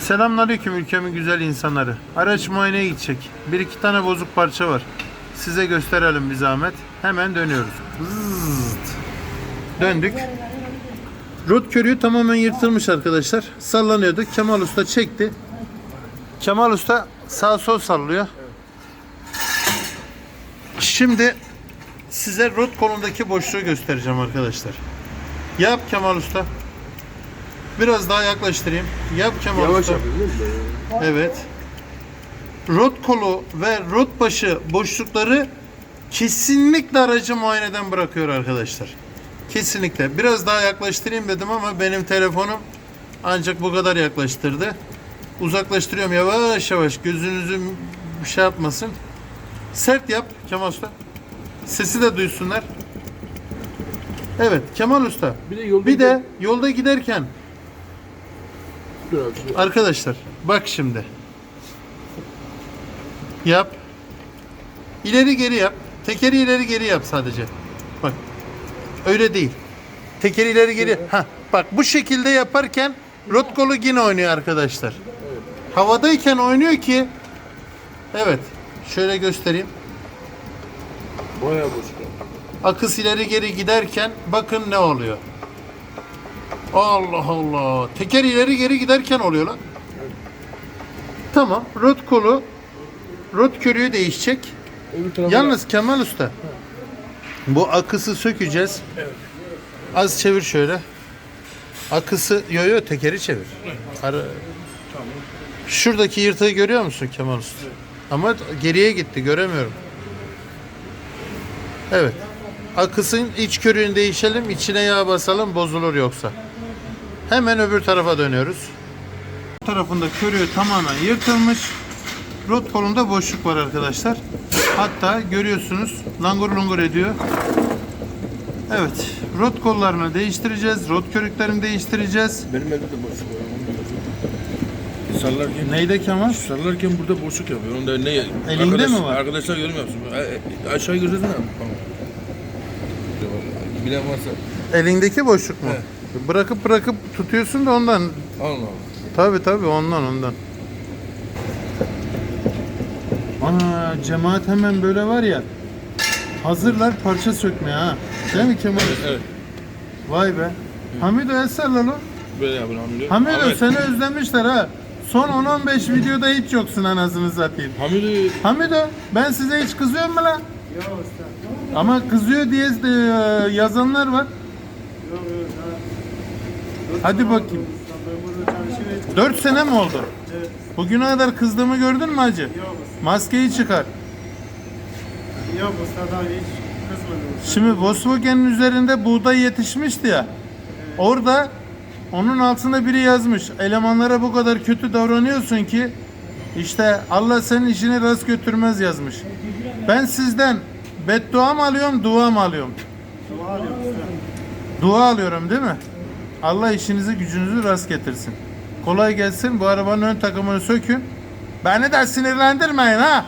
Selamünaleyküm ülkemin güzel insanları. Araç muayeneye gidecek. Bir iki tane bozuk parça var. Size gösterelim bir zahmet. Hemen dönüyoruz. Zızt. Döndük. Rot körüğü tamamen yırtılmış arkadaşlar. Sallanıyordu. Kemal Usta çekti. Kemal Usta sağ sol sallıyor. Şimdi size rot kolundaki boşluğu göstereceğim arkadaşlar. Yap Kemal Usta. Biraz daha yaklaştırayım. Yap Kemal Yavaş Usta. yapıyorsun değil mi? Evet. Rot kolu ve rot başı boşlukları kesinlikle aracı muayeneden bırakıyor arkadaşlar. Kesinlikle. Biraz daha yaklaştırayım dedim ama benim telefonum ancak bu kadar yaklaştırdı. Uzaklaştırıyorum yavaş yavaş gözünüzü bir şey yapmasın. Sert yap Kemal Usta. Sesi de duysunlar. Evet Kemal Usta. Bir de yolda Bir de yolda giderken Şu- Arkadaşlar bak şimdi. Yap. İleri geri yap. Tekeri ileri geri yap sadece. Bak. Öyle değil. Tekeri ileri geri. Ha, bak bu şekilde yaparken rot kolu yine oynuyor arkadaşlar. Havadayken oynuyor ki Evet. Şöyle göstereyim. Bayağı boş. Akıs ileri geri giderken bakın ne oluyor. Allah Allah. Teker ileri geri giderken oluyor lan. Tamam. Rot kolu rot körüğü değişecek. Yalnız Kemal Usta. Bu akısı sökeceğiz. Az çevir şöyle. Akısı yo yo tekeri çevir. Ara- Şuradaki yırtığı görüyor musun Kemal Usta? Ama geriye gitti göremiyorum. Evet. Akısın iç körüğünü değişelim, içine yağ basalım bozulur yoksa. Hemen öbür tarafa dönüyoruz. Bu tarafında körüğü tamamen yırtılmış. Rot kolunda boşluk var arkadaşlar. Hatta görüyorsunuz langur lungur ediyor. Evet. Rot kollarını değiştireceğiz. Rot körüklerini değiştireceğiz. Benim evde de boşluk var. Sallarken, Neyde Kemal? sallarken burada boşluk yapıyor. Onda ne? Elinde mi var? Arkadaşlar yorum yapsın. A- a- Aşağıya göstersene abi. Tamam. Bilen varsa. Elindeki boşluk mu? Bırakıp bırakıp tutuyorsun da ondan. Allah Allah. Tabi tabi ondan ondan. Ana cemaat hemen böyle var ya. Hazırlar parça sökmeye ha. Değil mi Kemal? Evet. Vay be. Hamido salla lan. Böyle yapın Hamido. Hamido Ahmet, seni özlemişler ha. Son 10-15 videoda hiç yoksun anasını satayım. Hamido Hamido ben size hiç kızıyorum mu lan? Ama kızıyor diye de, yazanlar var. Hadi bakayım. 4 sene mi oldu? Bugüne kadar kızdığımı gördün mü hacı? Maskeyi çıkar. Yok usta daha hiç kızmadım. Şimdi Volkswagen'in üzerinde buğday yetişmişti ya. Orada onun altında biri yazmış. Elemanlara bu kadar kötü davranıyorsun ki işte Allah senin işini rast götürmez yazmış. Ben sizden beddua mı alıyorum, dua mı alıyorum? Dua alıyorum. Dua alıyorum değil mi? Allah işinizi gücünüzü rast getirsin. Kolay gelsin. Bu arabanın ön takımını sökün. Beni de sinirlendirmeyin ha.